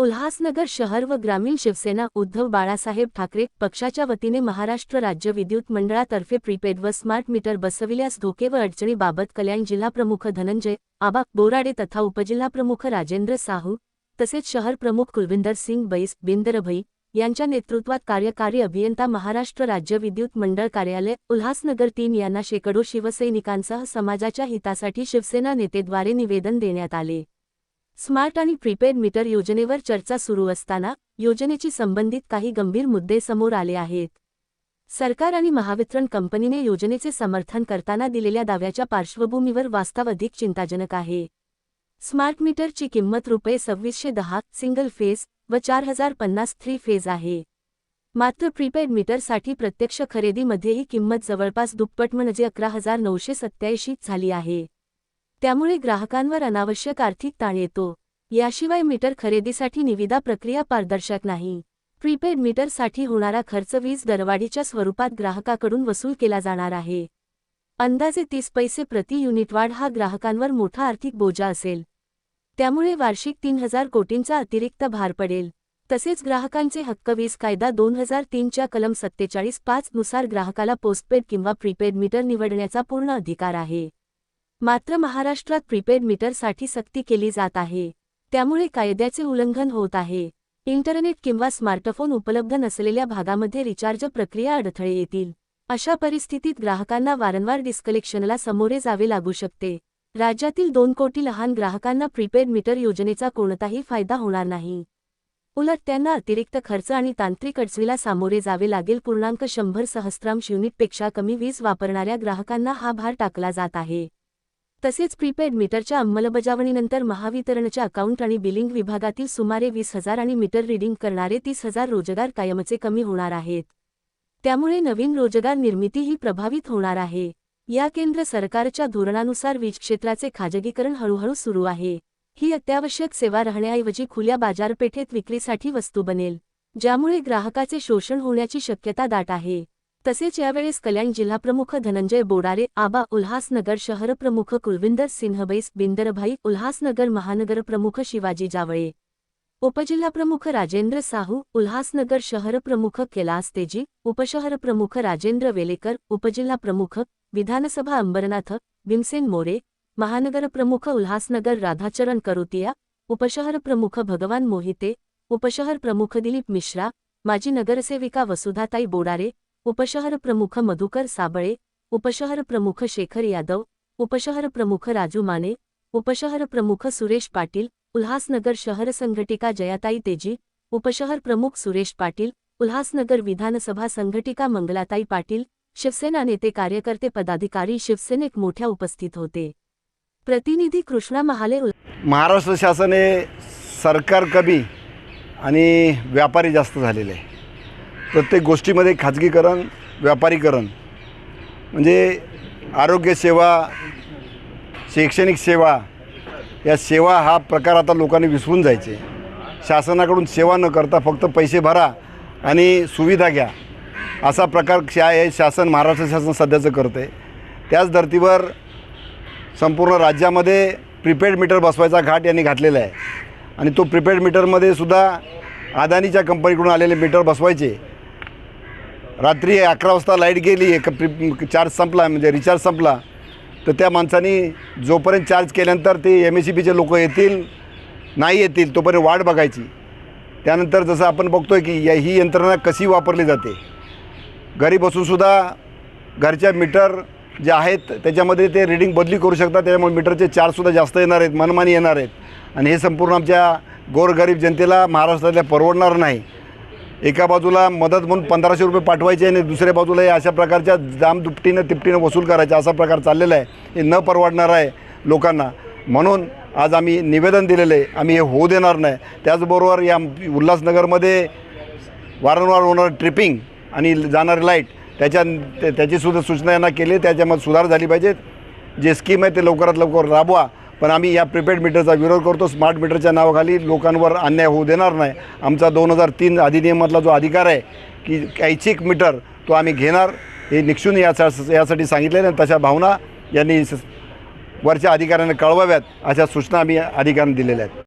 उल्हासनगर शहर व ग्रामीण शिवसेना उद्धव बाळासाहेब ठाकरे पक्षाच्या वतीने महाराष्ट्र राज्य विद्युत मंडळातर्फे प्रीपेड व स्मार्ट मीटर बसविल्यास धोके व अडचणीबाबत कल्याण जिल्हाप्रमुख धनंजय आबा बोराडे तथा उपजिल्हाप्रमुख राजेंद्र साहू तसेच शहर प्रमुख कुलविंदर सिंग बैस बिंदरभई यांच्या नेतृत्वात कार्यकारी अभियंता महाराष्ट्र राज्य विद्युत मंडळ कार्यालय उल्हासनगर तीन यांना शेकडो शिवसैनिकांसह समाजाच्या हितासाठी शिवसेना नेतेद्वारे निवेदन देण्यात आले. स्मार्ट आणि प्रीपेड मीटर योजनेवर चर्चा सुरू असताना योजनेची संबंधित काही गंभीर मुद्दे समोर आले आहेत. सरकार आणि महावितरण कंपनीने योजनेचे समर्थन करताना दिलेल्या दाव्याच्या पार्श्वभूमीवर वास्तव अधिक चिंताजनक आहे. स्मार्ट मीटरची किंमत रुपये सव्वीसशे दहा सिंगल फेज व चार हजार पन्नास थ्री फेज आहे. मात्र प्रीपेड मीटरसाठी प्रत्यक्ष खरेदीमध्ये ही किंमत जवळपास दुप्पट म्हणजे अकरा हजार नऊशे सत्याऐंशी झाली आहे. त्यामुळे ग्राहकांवर अनावश्यक आर्थिक ताण येतो. याशिवाय मीटर खरेदीसाठी निविदा प्रक्रिया पारदर्शक नाही. प्रीपेड मीटरसाठी होणारा खर्च वीज दरवाढीच्या स्वरूपात ग्राहकाकडून वसूल केला जाणार आहे. अंदाजे तीस पैसे प्रति युनिट वाढ हा ग्राहकांवर मोठा आर्थिक बोजा असेल. त्यामुळे वार्षिक तीन हजार कोटींचा अतिरिक्त भार पडेल. तसेच ग्राहकांचे हक्क वीज कायदा दोन हजार तीनच्या कलम सत्तेचाळीस पाच नुसार ग्राहकाला पोस्टपेड किंवा प्रीपेड मीटर निवडण्याचा पूर्ण अधिकार आहे. मात्र महाराष्ट्रात प्रीपेड मीटरसाठी सक्ती केली जात आहे. त्यामुळे कायद्याचे उल्लंघन होत आहे. इंटरनेट किंवा स्मार्टफोन उपलब्ध नसलेल्या भागामध्ये रिचार्ज प्रक्रिया अडथळे येतील. अशा परिस्थितीत ग्राहकांना वारंवार डिस्कलेक्शनला सामोरे जावे लागू शकते. राज्यातील दोन कोटी लहान ग्राहकांना प्रीपेड मीटर योजनेचा कोणताही फायदा होणार नाही. उलट त्यांना अतिरिक्त खर्च आणि तांत्रिक अडचणीला सामोरे जावे लागेल. पूर्णांक शंभर सहस्रांश युनिटपेक्षा कमी वीज वापरणाऱ्या ग्राहकांना हा भार टाकला जात आहे. तसेच प्रीपेड मीटरच्या अंमलबजावणीनंतर महावितरणच्या अकाउंट आणि बिलिंग विभागातील सुमारे वीस हजार आणि मीटर रीडिंग करणारे तीस हजार रोजगार कायमचे कमी होणार आहेत. त्यामुळे नवीन रोजगार निर्मितीही प्रभावित होणार आहे. या केंद्र सरकारच्या धोरणानुसार वीज क्षेत्राचे खाजगीकरण हळूहळू सुरू आहे. ही अत्यावश्यक सेवा राहण्याऐवजी खुल्या बाजारपेठेत विक्रीसाठी वस्तू बनेल ज्यामुळे ग्राहकाचे शोषण होण्याची शक्यता दाट आहे. तसेच यावेळेस कल्याण जिल्हाप्रमुख धनंजय बोडारे आबा उल्हासनगर शहरप्रमुख कुलविंदर सिंहबैस बिंदरभाई उल्हासनगर महानगर प्रमुख शिवाजी जावळे. उपजिल्हाप्रमुख राजेंद्र साहू उल्हासनगर शहरप्रमुख कैलास तेजी उपशहरप्रमुख राजेंद्र वेलेकर उपजिल्हाप्रमुख विधानसभा अंबरनाथ भीमसेन मोरे महानगरप्रमुख उल्हासनगर राधाचरण करोतिया उपशहरप्रमुख भगवान मोहिते उपशहरप्रमुख दिलीप मिश्रा माजी नगरसेविका वसुधाताई बोडारे उपशहर प्रमुख मधुकर साबळे उपशहर प्रमुख शेखर यादव उपशहर प्रमुख राजू माने उपशहर प्रमुख सुरेश पाटील उल्हासनगर शहर संघटिका जयाताई तेजी उपशहर प्रमुख सुरेश पाटील उल्हासनगर विधानसभा संघटिका मंगलाताई पाटील शिवसेना नेते कार्यकर्ते पदाधिकारी शिवसेनेत मोठ्या उपस्थित होते. प्रतिनिधी कृष्णा महाले महाराष्ट्र शासने सरकार कमी आणि व्यापारी जास्त झालेले आहे. प्रत्येक गोष्टीमध्ये खाजगीकरण व्यापारीकरण. म्हणजे आरोग्यसेवा शैक्षणिक सेवा या सेवा हा प्रकार आता लोकांनी विसरून जायचे. शासनाकडून सेवा न करता फक्त पैसे भरा आणि सुविधा घ्या. असा प्रकार शा हे शासन महाराष्ट्र शासन सध्याचं करतं आहे त्याच धर्तीवर संपूर्ण राज्यामध्ये प्रीपेड मीटर बसवायचा घाट यांनी घातलेला आहे. आणि तो प्रीपेड मीटरमध्ये सुद्धा अदानीच्या कंपनीकडून आलेले मीटर बसवायचे. रात्री अकरा वाजता लाइट गेली एक प्रि चार्ज संपला म्हणजे रिचार्ज संपला. तर त्या माणसानी जोपर्यंत चार्ज केल्यानंतर ते एम एस सी बीचे लोक येतील नाही येतील तोपर्यंत वाट बघायची. त्यानंतर जसं आपण बघतो आहे की या ही यंत्रणा कशी वापरली जाते. घरी बसूनसुद्धा घरच्या मीटर जे आहेत त्याच्यामध्ये ते रिडिंग बदली करू शकतात त्याच्यामुळे मीटरचे चार्जसुद्धा जास्त येणार आहेत मनमानी येणार आहेत. आणि हे संपूर्ण आमच्या गोरगरीब जनतेला महाराष्ट्रातल्या परवडणार नाही. एका बाजूला मदत म्हणून पंधराशे रुपये पाठवायचे आणि दुसऱ्या बाजूला हे अशा प्रकारच्या जाम दुपटीनं तिपटीनं वसूल करायचा असा प्रकार चाललेला आहे. हे न परवडणार आहे लोकांना. म्हणून आज आम्ही निवेदन दिलेलं आहे. आम्ही हे होऊ देणार नाही. त्याचबरोबर या उल्हासनगरमध्ये वारंवार होणारं ट्रिपिंग आणि जाणारी लाइट त्याच्या त्याचीसुद्धा सूचना यांना केली आहे. त्याच्यामध्ये सुधार झाली पाहिजेत जे स्कीम आहे ते लवकरात लवकर राबवा. पण आम्ही या प्रिपेड मीटरचा विरोध करतो. स्मार्ट मीटरच्या नावाखाली लोकांवर अन्याय होऊ देणार नाही. आमचा दोन हजार तीन अधिनियमातला जो अधिकार आहे की ऐच्छिक मीटर तो आम्ही घेणार. हे निक्षून याचा यासाठी सांगितलेलं आहे. तशा भावना यांनी स- वरच्या अधिकाऱ्यांना कळवाव्यात अशा सूचना आम्ही अधिकाऱ्यांना दिलेल्या आहेत.